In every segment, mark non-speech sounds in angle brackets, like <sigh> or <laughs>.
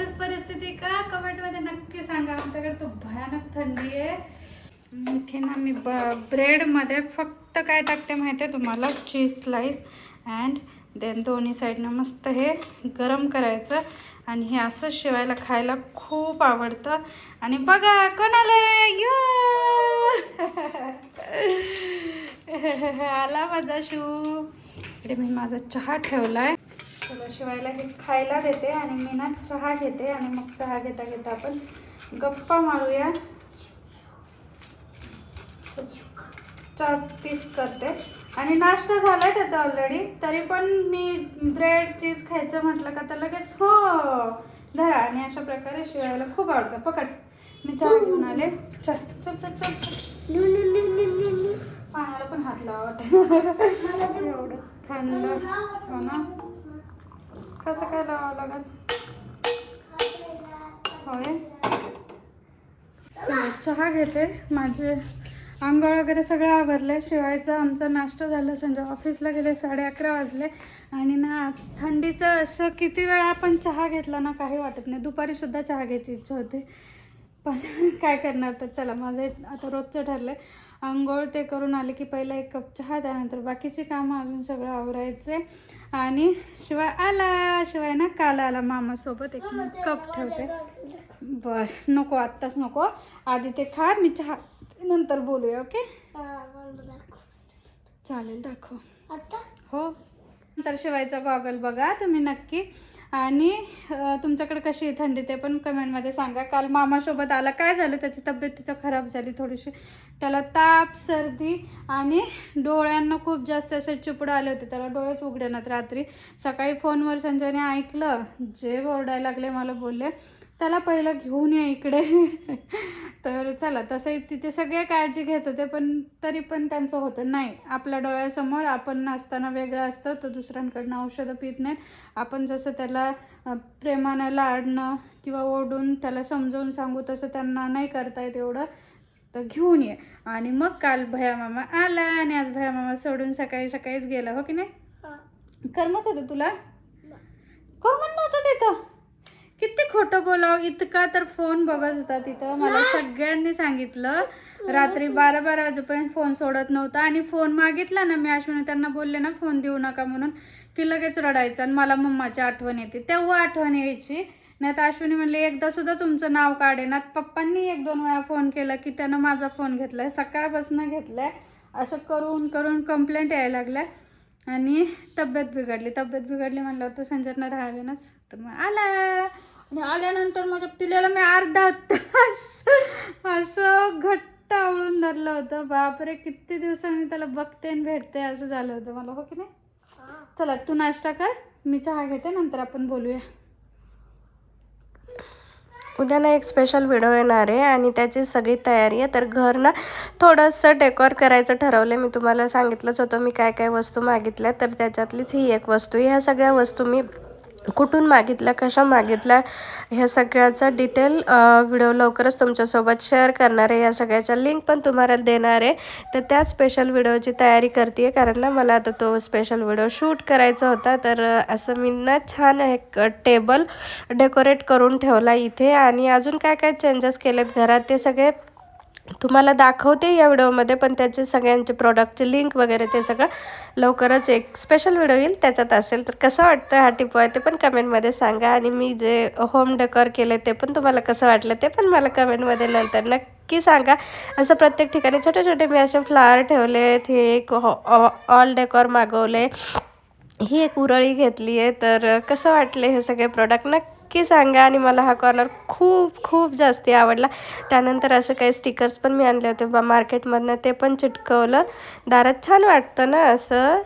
अशीच परिस्थिती का? कमेंटमध्ये नक्की सांगा. आमच्याकडे तर भयानक थंडी आहे. इथे ना मी ब ब्रेडमध्ये फक्त काय टाकते माहिती आहे तुम्हाला? चीज स्लाईस अँड देन दोन्ही साईडनं मस्त हे गरम करायचं. आणि हे असं शिवायला खायला खूप आवडतं. आणि बघा कोणाला <laughs> आला माझा शू. इकडे मी माझा चहा ठेवला आहे तुला शिवायला हे खायला देते आणि मी ना चहा घेते आणि मग चहा घेता घेता आपण गप्पा मारूया. चहा पीस करते. आणि नाश्ता झालाय त्याचा ऑलरेडी तरी पण मी ब्रेड चीज खायचं म्हटलं का तर लगेच हो. धरा. आणि अशा प्रकारे शिवायला खूप आवडतं. पकड. मी चहा घेऊन आले. चल चल चल चल चल. पाण्याला पण हात लावत <laughs> एवढं थंड. हो ना? कसं काय लावावं लागेल? होय? चला चहा घेते. माझे आंघोळ वगैरे सगळं आवरलं शिवायचं आमचा नाश्ता झाला. संजय ऑफिसला गेले साडे अकरा वाजले. आणि ना थंडीचं असं किती वेळा आपण चहा घेतला ना काही वाटत नाही. दुपारी सुद्धा चहा घ्यायची इच्छा होते. पण <laughs> काय करणार तर? चला माझं आता रोजचं ठरलं आहे आंघोळ ते करून आले की पहिला एक कप चहा त्यानंतर बाकीची कामं अजून सगळं आवरायचे. आणि शिवाय आला शिवाय ना काल आला मामासोबत एक कप ठेवते. बर नको आत्ताच नको. आधी ते खा मी चहा नंतर बोलूया ओके? चालेल दाखव. हो. नंतर शिवायचा गॉगल बघा तुम्ही नक्की. आणि तुमच्याकडे कशी आहे थंडी ते पण कमेंटमध्ये सांगा. काल मामासोबत आला. काय झालं? त्याची तब्येत तिथं खराब झाली थोडीशी. त्याला ताप सर्दी आणि डोळ्यांना खूप जास्त असे चिपडं आले होते. त्याला डोळेच उघड्यानात रात्री. सकाळी फोनवर संजयने ऐकलं. जे ओरडायला लागले मला बोलले. त्याला पहिलं घेऊन या इकडे. तर चला तसंही तिथे सगळे काळजी घेत होते पण तरी पण त्यांचं होतं. नाही आपल्या डोळ्यासमोर आपण नसताना वेगळं असतं तर दुसऱ्यांकडनं औषधं पित नाहीत. आपण जसं त्याला प्रेमानं लाडणं किंवा ओढून त्याला समजावून सांगू तसं त्यांना नाही करता येत एवढं. तर घेऊन ये. आणि मग काल भया मामा आला आणि आज भया मामा सोडून सकाळी सकाळीच गेला हो की नाही? करमत होतं तुला? करमत नव्हतं तिथं. किती खोटं बोलावं? इतका तर फोन बघत होता तिथं. मला सगळ्यांनी सांगितलं. रात्री बारा बारा वाजेपर्यंत फोन सोडत नव्हता आणि फोन मागितला ना मी अश्विनी. त्यांना बोलले ना फोन देऊ नका म्हणून. की लगेच रडायचं आणि मला मम्माची आठवण येते. तेव्हा आठवण यायची. नाही तर अश्विनी म्हणले एकदा सुद्धा तुमचं नाव काढेनात पप्पांनी एक दोन वेळा फोन केला की त्यानं माझा फोन घेतलाय. सकाळपासून घेतलाय. असं करून करून कंप्लेंट यायला लागल्या. आणि तब्येत बिघडली. तब्येत बिघडली म्हणल्यावर तर संजयना राहावेनच. तर मग आला. आणि आल्यानंतर माझ्या पिल्याला मी अर्धा तास असं घट्ट आवळून धरलं होतं. बापरे किती दिवसांनी त्याला बघते आणि भेटते असं झालं होतं मला हो की नाही? चला तू नाश्ता कर मी चहा घेते नंतर आपण बोलूया. उद्या ना एक स्पेशल व्हिडिओ येणार आहे आणि त्याची सगळी तयारी आहे. तर घर ना थोडंसं डेकोर करायचं ठरवलं मी तुम्हाला सांगितलंच होतं मी काय काय वस्तू मागितल्या तर त्याच्यातलीच ही एक वस्तू ह्या सगळ्या वस्तू मी कुठून मागितल्या कशा मागितल्या ह्या सगळ्याचा डिटेल व्हिडिओ लवकरच तुमच्यासोबत शेअर करणार आहे. या सगळ्याच्या लिंक पण तुम्हाला देणार आहे. तर त्या स्पेशल व्हिडिओची तयारी करते आहे कारण ना मला आता तो स्पेशल व्हिडिओ शूट करायचा होता. तर असं मी ना छान एक टेबल डेकोरेट करून ठेवला इथे. आणि अजून काय काय चेंजेस केलेत घरात ते सगळे तुम्हाला दाखवते या व्हिडिओमध्ये पण त्याचे सगळ्यांचे प्रॉडक्टचे लिंक वगैरे ते सगळं लवकरच एक स्पेशल व्हिडिओ येईल त्याच्यात असेल. तर कसं वाटतं हा टिप आहे ते पण कमेंटमध्ये सांगा. आणि मी जे होम डेकोर केले ते पण तुम्हाला कसं वाटलं ते पण मला कमेंटमध्ये नंतर नक्की सांगा. असं प्रत्येक ठिकाणी छोटे छोटे मी असे फ्लावर ठेवलेत हे एक ऑल डेकोर मागवले. ही एक उरळी घेतली आहे तर कसं वाटले हे सगळे प्रॉडक्ट नक्की नक्की सांगा आणि मला हा कॉर्नर खूप खूप जास्ती आवडला. त्यानंतर असे काही स्टिकर्स पण मी आणले होते बा मार्केटमधनं ते पण चिटकवलं. दारात छान वाटतं ना असं?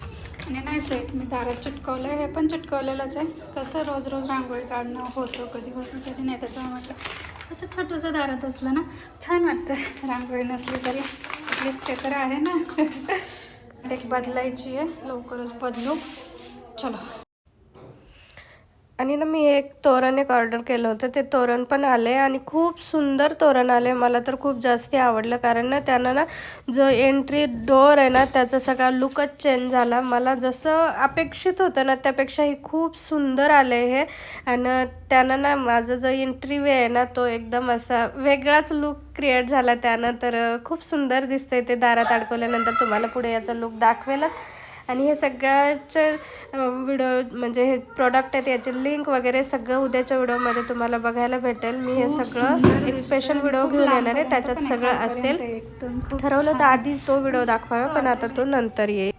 आणि नाही आहे मी दारात चिटकवलं आहे हे पण चिटकवलेलंच आहे. कसं रोज रोज रांगोळी काढणं होतं कधी होतं कधी नाही त्याच्यामुळे म्हटलं असं छोटंसं दारात असलं ना छान वाटतं. रांगोळी नसली तरी ॲटलिस्ट ते तर आहे ना. <laughs> एक बदलायची आहे लवकरच बदलू. चलो. आणि ना मी एक तोरण एक ऑर्डर केलं होतं. ते तोरण पण आले आणि खूप सुंदर तोरण आले मला तर खूप जास्ती आवडलं कारण ना त्यानं ना जो एंट्री डोअर आहे ना त्याचा सगळा लुकच चेंज झाला. मला जसं अपेक्षित होतं ना त्यापेक्षाही खूप सुंदर आले हे. आणि त्यानं ना माझा जो एंट्री वे आहे ना तो एकदम असा वेगळाच लुक क्रिएट झाला त्यानं. तर खूप सुंदर दिसतंय ते दारात अडकवल्यानंतर. तुम्हाला पुढे याचा लुक दाखवेलच. आणि हे सगळ्याचे व्हिडिओ म्हणजे हे प्रॉडक्ट आहेत याचे लिंक वगैरे सगळं उद्याच्या व्हिडिओमध्ये तुम्हाला बघायला भेटेल. मी हे सगळं एक. स्पेशल व्हिडिओ घेऊन येणार आहे. त्याच्यात सगळं असेल. ठरवलं तर छान. आधी तो व्हिडिओ दाखवावा पण आता तो नंतर येईल.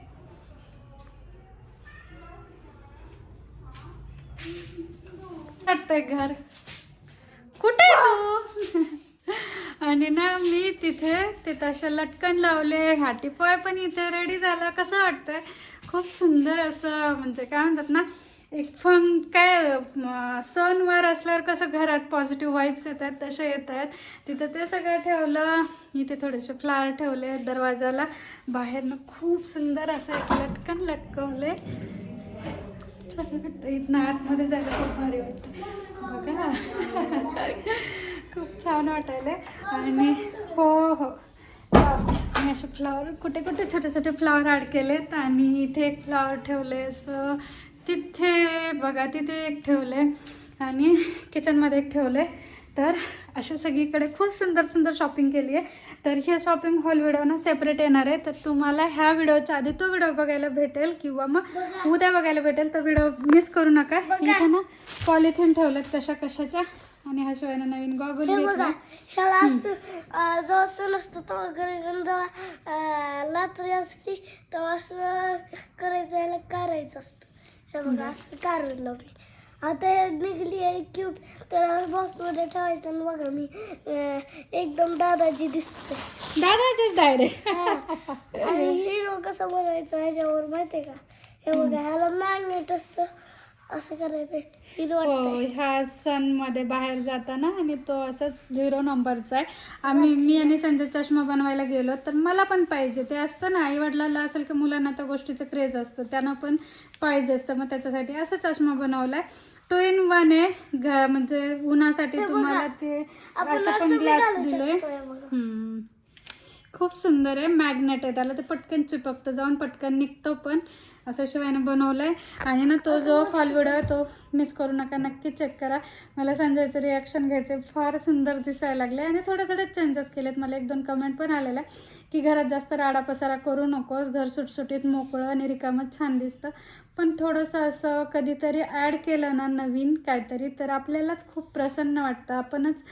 घर कुठे आहे तू आणि ना मी तिथे ते तसे लटकन लावले हाटीपोय पण इथे रेडी झाला कसं वाटतंय? खूप सुंदर असं म्हणजे काय म्हणतात ना एक फंग काय सणवार असल्यावर कसं घरात पॉझिटिव्ह वाईब्स येतात तसे येत आहेत तिथं ते सगळं ठेवलं इथे थोडेसे फ्लावर ठेवले दरवाजाला. बाहेरनं खूप सुंदर असं एक लटकन लटकवले. छान वाटतं इथनं आतमध्ये जायला खूप भारी वाटतं. बघा. खूप छान वाटायला आणि हो हो. आणि असे फ्लावर कुठे कुठे छोटे छोटे फ्लावर ॲड केलेत आणि इथे एक फ्लावर ठेवले असं. तिथे बघा तिथे एक ठेवले आणि किचनमध्ये एक ठेवले तर अशा सगळीकडे खूप सुंदर सुंदर शॉपिंग केली आहे तर हे शॉपिंग हॉल व्हिडिओ ना सेपरेट येणार आहे. तर तुम्हाला ह्या व्हिडिओच्या आधी तो व्हिडिओ बघायला भेटेल किंवा मग उद्या बघायला भेटेल. तर व्हिडिओ मिस करू नका. इथे ना पॉलिथिन ठेवलेत कशा कशाच्या. आणि हा शिवायला नवीन गॉगल हे घेतला. बघा ह्याला असं अं, जेव्हा सण असतो तेव्हा घरी घेऊन जेव्हा अं, रात्री असते तेव्हा असं करायचं ह्याला कारायचं असतं. हे बघा असं कारवी लावली. आता हे निघली आहे क्यूट त्याला बॉक्समध्ये ठेवायचं आणि बघा मी अं, एकदम दादाजी दिसते दादाचीच डायरेक्ट आणि हिरो कसं बनवायचं ह्याच्यावर माहितीये का? हे बघा ह्याला मॅग्नेट असतं. असं करायचं हिरो हो ह्या सणमध्ये बाहेर जाताना आणि तो असं झिरो नंबरचा आहे. आम्ही मी आणि संजय चष्मा बनवायला गेलो तर मला पण पाहिजे. ते असतं ना आई वडिलांना असेल की मुलांना त्या गोष्टीचं क्रेज असतं त्यांना पण पाहिजे असतं. मग त्याच्यासाठी असं चष्मा बनवलाय. टू इन वन आहे घ- म्हणजे उन्हासाठी तुम्हाला ते असे पण ग्लास दिले. खूप सुंदर आहे मॅग्नेट आहे. त्याला ते पटकन चिपकतं जाऊन पटकन निघतो पण. असं शिवायने बनवलंय. आणि ना तो जो हॉल व्हिडिओ आहे तो मिस करू नका नक्की चेक करा. मला संजयचं रिॲक्शन घ्यायचे फार सुंदर दिसायला लागले आणि थोडे थोडे चेंजेस केलेत. मला एक दोन कमेंट पण आलेल्या की घरात जास्त राडापसारा करू नकोस घर सुटसुटीत मोकळं आणि रिकामत छान दिसतं. पण थोडंसं असं कधीतरी ॲड केलं ना नवीन काहीतरी तर आपल्यालाच खूप प्रसन्न वाटतं. आपणच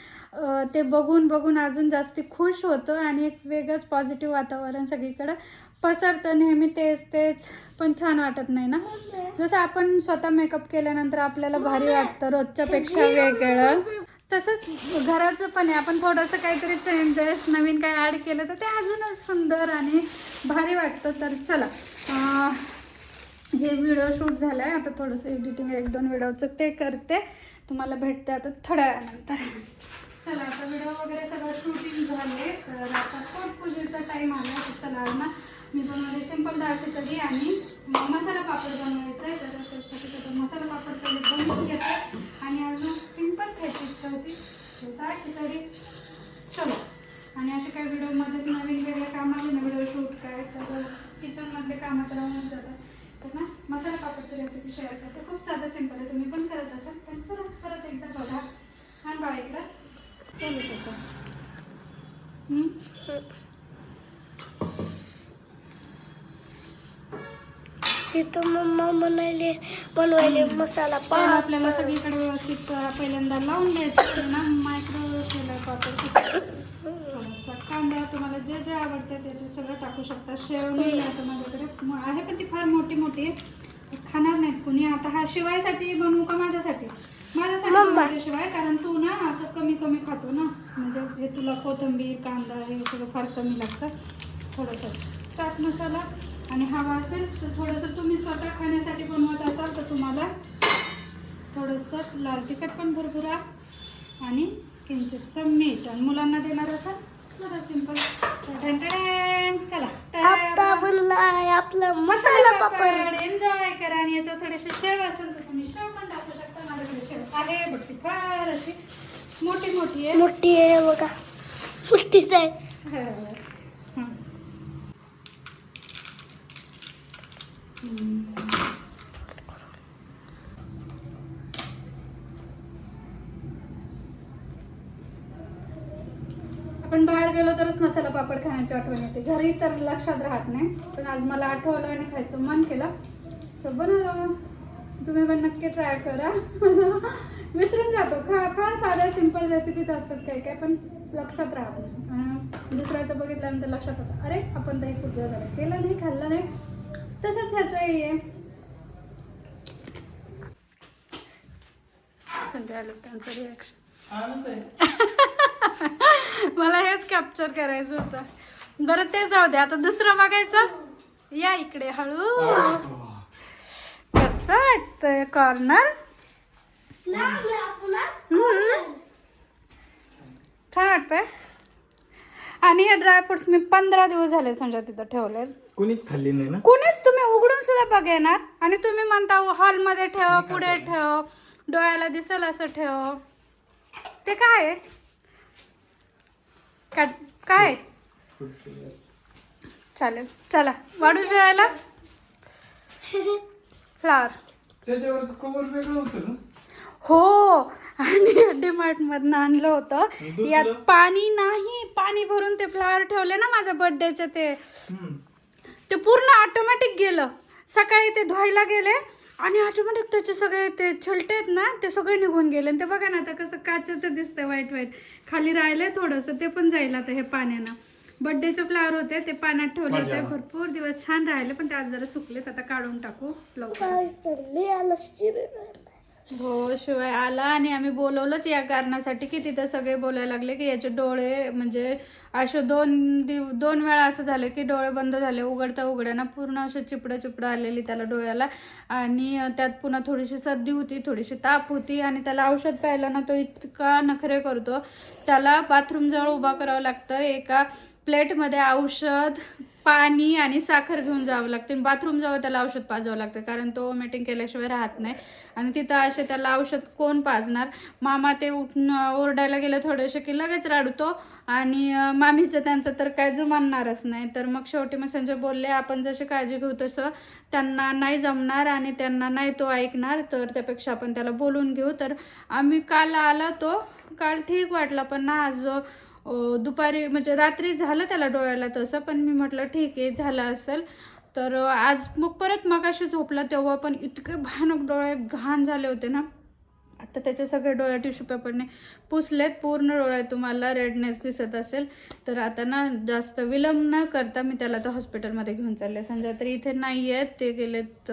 ते बघून बघून अजून जास्ती खुश होतो आणि एक वेगळंच पॉझिटिव्ह वातावरण सगळीकडं पसरतं. नेहमी तेच तेच पण छान वाटत नाही ना? जसं आपण स्वतः मेकअप केल्यानंतर आपल्याला भारी वाटतं रोजच्यापेक्षा वेगळं. तसंच घराचं पण आहे. आपण थोडंसं काहीतरी चेंजेस नवीन काही ॲड केलं तर ते अजूनच सुंदर आणि भारी वाटतं. तर चला हे व्हिडिओ शूट झालं आहे आता थोडंसं एडिटिंग एक दोन व्हिडिओचं ते करते. तुम्हाला भेटते आता थोड्या वेळानंतर. चला आता व्हिडिओ वगैरे सगळं शूटिंग झाले तर आता पोटपूजेचा टाईम आला. चला ना मी बनवले सिंपल डाळ खिचडी आणि मसाला पापड बनवायचं आहे तर त्यासाठी मसाला पापड पहिले बनवून घेते. आणि अजून होती. त्याचा खिचडी चलो. आणि असे काही व्हिडिओमध्येच नवीन वेगळे काम आले ना व्हिडिओ शूट काय तर किचनमधले कामं तर राहूनच जातात. तर ना मसाला पापडची रेसिपी शेअर करते. खूप साधं सिंपल आहे. तुम्ही पण करत असाल. पण चला परत एकदा बघा. आणि बाळा इकडं. चालू शकता. इथं मम्मा म्हणाले बनवायले मसाला पाव. आपल्याला सगळीकडे व्यवस्थित अं, पहिल्यांदा लावून द्यायचं आहे ना पापड थोडासा कांदा तुम्हाला जे जे आवडते ते ते सगळं टाकू शकता. शेव नाही आहे आता माझ्याकडे म- आहे पण ती फार मोठी मोठी आहे. खाणार नाहीत कुणी. आता हा शिवायसाठी बनवू का माझ्यासाठी? माझ्यासाठी बनवायच्या कारण तू ना असं कमी कमी खातो ना. म्हणजे हे तुला कोथिंबीर कांदा हे सगळं फार कमी लागतं. थोडंसं. चाट मसाला आणि हवा असेल तर थोडंसं तुम्ही स्वतः खाण्यासाठी बनवत असाल तर तुम्हाला थोडंसं लाल तिखट पण भरभरा आणि किंचितसं मीठ आणि मुलांना देणार असाल जरा सिंपल चला आपला मसाला पापड. एन्जॉय करा आणि याच्यात थोडेसे शेव असेल तर तुम्ही शेव पण टाकू शकता. माझ्याकडे शेव आहे बघ ती फार अशी मोठी मोठी आहे. मोठी आहे बघा. मोठीच आहे हं. हम्म. आपण बाहेर गेलो तरच मसाला पापड खाण्याची आठवण येते. घरी तर लक्षात राहत नाही पण आज मला आठवलं आणि खायचं मन केलं. तर बनवलं तुम्ही पण नक्की ट्राय करा. <laughs> विसरून जातो. खा फार साध्या सिंपल रेसिपीज असतात काही काय पण लक्षात राहत नाही. दुसऱ्याचं बघितल्यानंतर लक्षात येतं अरे आपण तर हे खूप दिवस झालं केलं नाही खाल्लं नाही. तसंच ह्याचंही आहे संजय रिॲक्शन <laughs> मला हेच कॅप्चर करायचं होतं. बरं ते जाऊ दे. आता दुसरं बघायचं. या इकडे हळू. कसं वाटतंय कॉर्नर छान वाटतंय. आणि हे ड्रायफ्रुट्स मी पंधरा दिवस झाले संजय तिथं ठेवले कोणीच खाल्ली नाही ना? कुणीच उघडून सुद्धा बघेनार आणि तुम्ही म्हणता हॉलमध्ये ठेव पुढे ठेव डोळ्याला दिसेल असं ठेव. ते काय? काय? चालेल चला. वाढू जेवायला? फ्लावर हो. आणि डीमार्ट मधनं आणलं होतं. यात? पाणी नाही. पाणी भरून ते फ्लावर ठेवले ना माझ्या बर्थडेचे ते. ते पूर्ण ऑटोमॅटिक गेलं. सकाळी ते धुवायला गेले आणि ऑटोमॅटिक त्याचे सगळे ते छलटे आहेत ना ते सगळे निघून गेले. आणि ते बघा ना आता कसं काचेचं दिसतंय वाईट वाईट खाली राहिलंय थोडंसं ते पण जाईल आता हे पाण्यानं. बर्थडेचे फ्लावर होते ते पाण्यात ठेवले होते. भरपूर दिवस छान राहिले पण ते आज जरा सुकलेत आता काढून टाकू लवकर. हो शिवाय आला आणि आम्ही बोलवलंच या कारणासाठी की तिथं सगळे बोलायला लागले की याचे डोळे म्हणजे असे दोन दिव दोन वेळा असं झालं की डोळे बंद झाले उघडता उघड्याना पूर्ण असं चिपडं चिपडं आलेली त्याला डोळ्याला. आणि त्यात पुन्हा थोडीशी सर्दी होती थोडीशी ताप होती आणि त्याला औषध प्यायला ना तो इतका नखरे करतो. त्याला बाथरूमजवळ उभा करावं लागतं एका प्लेटमध्ये औषध पाणी आणि साखर घेऊन जावं लागते. बाथरूम जावं त्याला औषध पाजावं लागतं. कारण तो मीटिंग केल्याशिवाय राहत नाही. आणि तिथं असे त्याला औषध कोण पाजणार? मामा ते उठून ओरडायला गेलं थोडेसे की लगेच रडतो आणि मामीचं त्यांचं तर काय जमणारच नाही. तर मग शेवटी मग संजय बोलले आपण जशी काळजी घेऊ तसं त्यांना नाही जमणार आणि त्यांना नाही तो ऐकणार. तर त्यापेक्षा आपण त्याला बोलून घेऊ. तर आम्ही काल आला तो. काल ठीक वाटला पण ना आज जो दुपारी म्हणजे रात्री झालं त्याला डोळ्याला तसं पण मी म्हटलं ठीक आहे झालं असेल. तर आज मग परत मगाशी झोपला तेव्हा पण इतके भयानक डोळे घाण झाले होते ना. आता त्याचे सगळे डोळे टिश्यू पेपरने पुसलेत पूर्ण डोळे तुम्हाला रेडनेस दिसत असेल. तर आता ना जास्त विलंब न करता मी त्याला तर हॉस्पिटलमध्ये घेऊन चालले. समजा तर इथे नाही आहेत ते गेलेत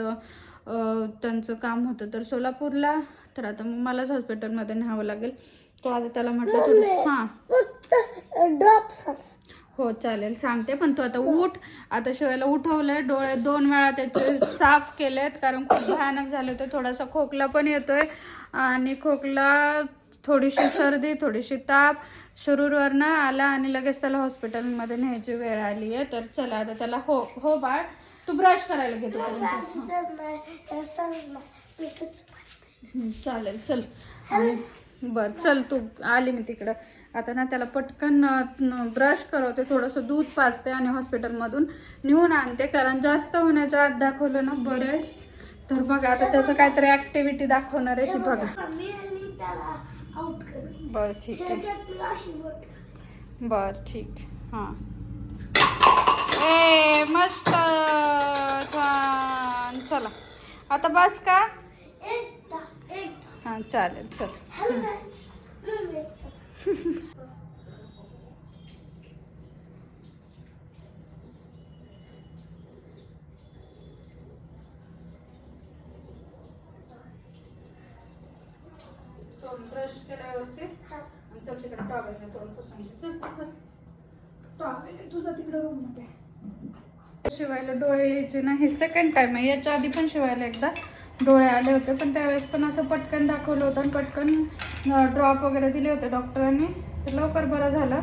त्यांचं काम होतं तर सोलापूरला. तर आता मग मलाच हॉस्पिटलमध्ये न्यावं लागेल. तर आता त्याला म्हटलं थोडं हां. फक्त ड्रॉप्स हो चालेल. सांगते पण तू आता उठ. आता शिवायला उठवलंय. डोळे दोन वेळा त्याचे साफ केलेत कारण खूप भयानक झाले होते. थोडासा खोकला पण येतोय. आणि खोकला थोडीशी सर्दी थोडीशी ताप. शुरूरवरनं आला आणि लगेच त्याला हॉस्पिटलमध्ये न्यायची वेळ आली आहे. तर चला आता त्याला हो हो बाळ तू ब्रश करायला घेतो चालेल चल. आणि बर चल तू आली मी तिकडं. आता ना त्याला पटकन ब्रश करवते थोडंसं दूध पाजते आणि हॉस्पिटलमधून नेऊन आणते. कारण जास्त होण्याच्या आत दाखवलं ना बरं आहे. तर बघा आता त्याचं काहीतरी ऍक्टिव्हिटी दाखवणार आहे ती बघा. बर ठीक आहे. बर ठीक. हां. ए मस्त. छान. चला. आता बस का? हां चालेल चल. शिवायला डोळे यायचे ना? हे सेकंड टाइम आहे. याच्या आधी पण शिवायला एकदा. डोळे आले होते पण त्यावेळेस पण असं पटकन दाखवलं होतं आणि पटकन ड्रॉप वगैरे दिले होते डॉक्टरांनी तर लवकर बरं झालं.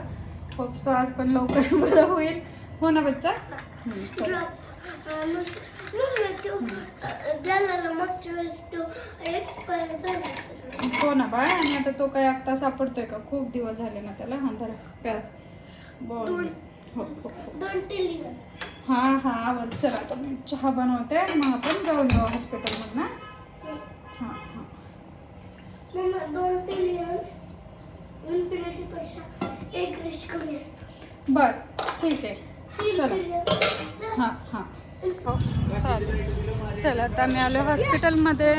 होप सो आज पण लवकर <laughs> बरं होईल. हो ना बच्चा? हो ना बाळ आणि आता तो काय आत्ता सापडतोय का? खूप दिवस झाले ना त्याला. हा धरा प्या. बोल. हो हो हो हा आवर चला आता मी चहा बनवते मग आपण जाऊन येऊ हॉस्पिटलमधनं हां हां. दोन इन्फिनिटी पेक्षा एक रिच कमी असतो. बर ठीक आहे. चला. हां हां. चालेल चला. आता मी आलो हॉस्पिटलमध्ये